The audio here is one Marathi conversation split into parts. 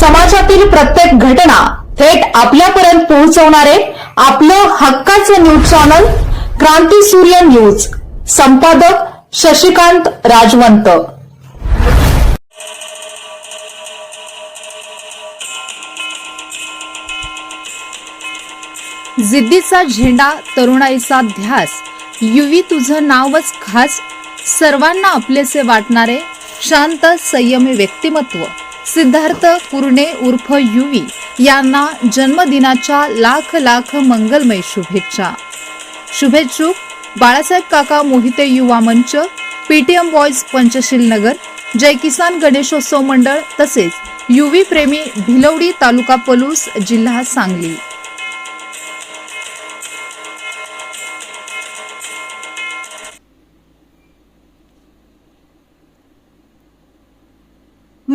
समाजातील प्रत्येक घटना थेट आपल्यापर्यंत पोहोचवणारे आपलं हक्काचं न्यूज चॅनल क्रांती सूर्य न्यूज. संपादक शशिकांत राजवंत. जिद्दीचा झेंडा तरुणाईचा ध्यास युवी तुझं नावच खास सर्वांना आपलेसे वाटणारे शांत संयमी व्यक्तिमत्व. सिद्धार्थ कुरणे उर्फ युवी यांना जन्मदिनाच्या लाख लाख मंगलमय शुभेच्छा. शुभेच्छुक बाळासाहेब काका मोहिते युवा मंच पीटीएम बॉयज पंचशील नगर जय किसान गणेशोत्सव मंडळ तसेच युवी प्रेमी भिलवडी तालुका पलूस जिल्हा सांगली.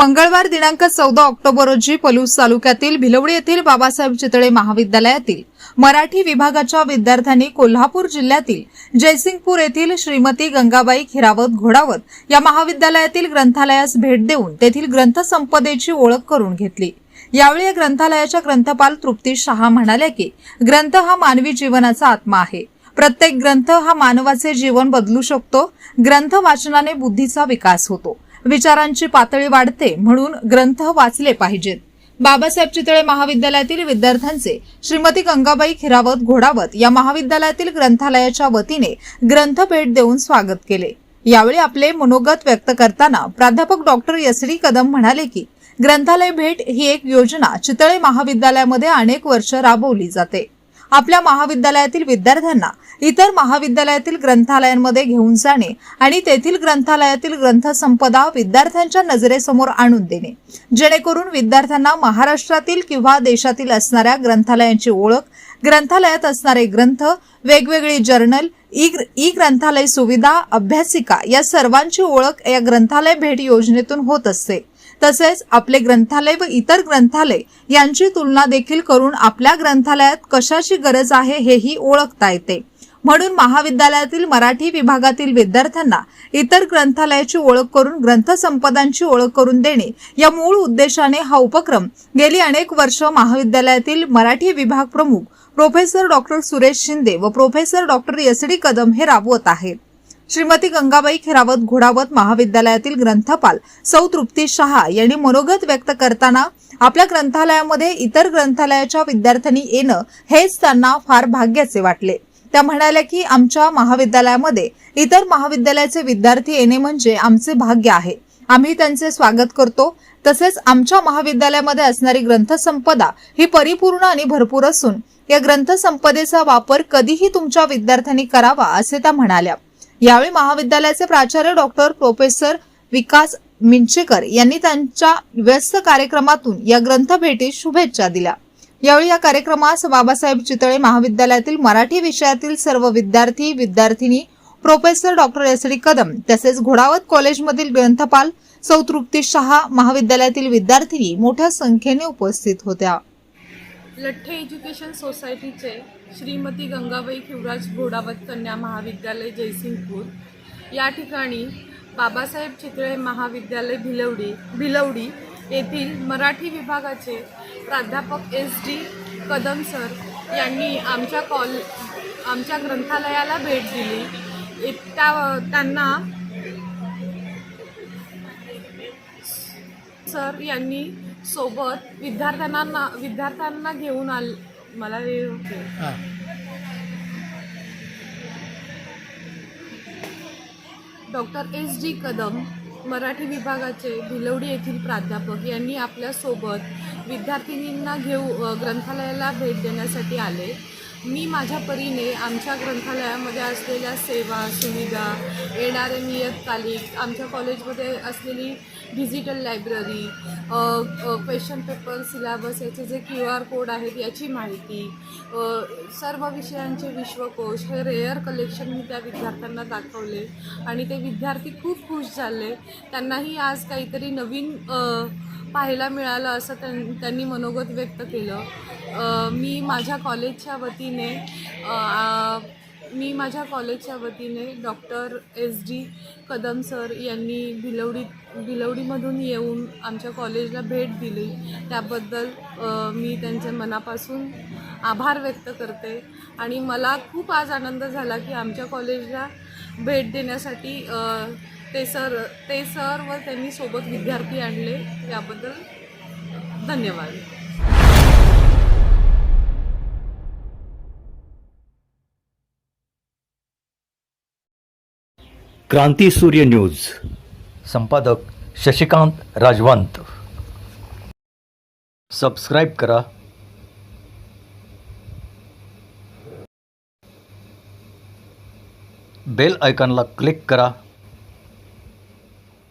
मंगळवार दिनांक चौदा ऑक्टोबर रोजी पलूस तालुक्यातील भिलवडी येथील बाबासाहेब चितळे महाविद्यालयातील मराठी विभागाच्या विद्यार्थ्यांनी कोल्हापूर जिल्ह्यातील जयसिंगपूर येथील श्रीमती गंगाबाई खिरावत घोडावत या महाविद्यालयातील ग्रंथालयास भेट देऊन तेथील ग्रंथसंपदेची ओळख करून घेतली. यावेळी या ग्रंथालयाच्या ग्रंथपाल तृप्ती शहा म्हणाल्या की ग्रंथ हा मानवी जीवनाचा आत्मा आहे. प्रत्येक ग्रंथ हा मानवाचे जीवन बदलू शकतो. ग्रंथ वाचनाने बुद्धीचा विकास होतो. विचारांची पातळी वाढते म्हणून ग्रंथ वाचले पाहिजेत. बाबासाहेब चितळे महाविद्यालयातील विद्यार्थ्यांचे श्रीमती गंगाबाई खिरावत घोडावत या महाविद्यालयातील ग्रंथालयाच्या वतीने ग्रंथ भेट देऊन स्वागत केले. यावेळी आपले मनोगत व्यक्त करताना प्राध्यापक डॉक्टर यसरी कदम म्हणाले की ग्रंथालय भेट ही एक योजना चितळे महाविद्यालयामध्ये अनेक वर्ष राबवली जाते. आपल्या महाविद्यालयातील विद्यार्थ्यांना इतर महाविद्यालयातील ग्रंथालयांमध्ये घेऊन जाणे आणि तेथील ग्रंथालयातील ग्रंथसंपदा विद्यार्थ्यांच्या नजरेसमोर आणून देणे. जेणेकरून विद्यार्थ्यांना महाराष्ट्रातील किंवा देशातील असणाऱ्या ग्रंथालयांची ओळख ग्रंथालयात असणारे ग्रंथ वेगवेगळी जर्नल ई ई ग्रंथालय सुविधा अभ्यासिका या सर्वांची ओळख या ग्रंथालय भेट योजनेतून होत असते. तसेच आपले ग्रंथालय व इतर ग्रंथालय यांची तुलना देखील करून आपल्या ग्रंथालयात कशाची गरज आहे हेही ओळखता येते. म्हणून महाविद्यालयातील मराठी विभागातील विद्यार्थ्यांना इतर ग्रंथालयाची ओळख करून ग्रंथसंपदांची ओळख करून देणे या मूळ उद्देशाने हा उपक्रम गेली अनेक वर्ष महाविद्यालयातील मराठी विभाग प्रमुख प्रोफेसर डॉक्टर सुरेश शिंदे व professor doctor S D Kadam हे राबवत आहेत. श्रीमती गंगाबाई खिरावत घोडावत महाविद्यालयातील ग्रंथपाल सौ तृप्ती शहा यांनी मनोगत व्यक्त करताना आपल्या ग्रंथालयामध्ये इतर ग्रंथालयाच्या विद्यार्थ्यांनी येणं हेच त्यांना फार भाग्याचे वाटले. त्या म्हणाल्या की आमच्या महाविद्यालयामध्ये इतर महाविद्यालयाचे विद्यार्थी येणे म्हणजे आमचे भाग्य आहे. आम्ही त्यांचे स्वागत करतो. तसेच आमच्या महाविद्यालयामध्ये असणारी ग्रंथसंपदा ही परिपूर्ण आणि भरपूर असून या ग्रंथसंपदेचा वापर कधीही तुमच्या विद्यार्थ्यांनी करावा असे त्या म्हणाल्या. यावेळी महाविद्यालयाचे प्राचार्य डॉक्टर प्रोफेसर विकास मिंचेकर यांनी त्यांच्या व्यस्त कार्यक्रमातून या ग्रंथ भेटीस शुभेच्छा दिल्या. यावेळी या कार्यक्रमास बाबासाहेब चितळे महाविद्यालयातील मराठी विषयातील सर्व विद्यार्थी विद्यार्थिनी professor doctor S D Kadam तसेच घोडावत कॉलेजमधील ग्रंथपाल सौ तृप्ती शहा महाविद्यालयातील विद्यार्थिनी मोठ्या संख्येने उपस्थित होत्या. लठ्ठे एज्युकेशन सोसायटीचे श्रीमती गंगाबाई शिवराज घोडावत कन्या महाविद्यालय जयसिंगपूर. या ठिकाणी बाबासाहेब चितळे महाविद्यालय भिलवडी भिलवडी येथील मराठी विभागाचे प्राध्यापक एस डी कदम सर यांनी आमच्या कॉल आमच्या ग्रंथालयाला भेट दिली. त्या त्यांना सर यांनी सोबत विद्यार्थ्यांना विद्यार्थ्यांना घेऊन आल मला हे होते. Doctor S D Kadam Marathi विभागाचे भिलवडी येथील प्राध्यापक यांनी आपल्यासोबत विद्यार्थिनींना घेऊ ग्रंथालयाला भेट देण्यासाठी आले मी माझ्या परीने आमच्या ग्रंथालयामध्ये असलेल्या सेवा सुविधा येणारे नियतकालिक आमच्या कॉलेजमध्ये असलेली digital library question paper syllabus याचे जे क्यू आर कोड आहेत याची माहिती सर्व विषयांचे विश्वकोश हे रेअर कलेक्शन मी त्या विद्यार्थ्यांना दाखवले. आणि ते विद्यार्थी खूप खुश झाले. त्यांनाही आज काहीतरी नवीन पाहायला मिळालं असं त्यां त्यांनी मनोगत व्यक्त केलं. मी माझ्या कॉलेजच्या वतीने मी माझ्या कॉलेजच्या वतीने doctor S D Kadam sir यांनी भिलवडी भिलवडीमधून येऊन आमच्या कॉलेजला भेट दिली. त्याबद्दल मी त्यांचे मनापासून आभार व्यक्त करते आणि मला खूप आज आनंद झाला की आमच्या कॉलेजला भेट देण्यासाठी ते सर ते सर व त्यांनी सोबत विद्यार्थी आणले याबद्दल धन्यवाद. क्रांती सूर्य न्यूज. संपादक शशिकांत राजवंत. सबस्क्राईब करा. बेल आयकॉनला क्लिक करा.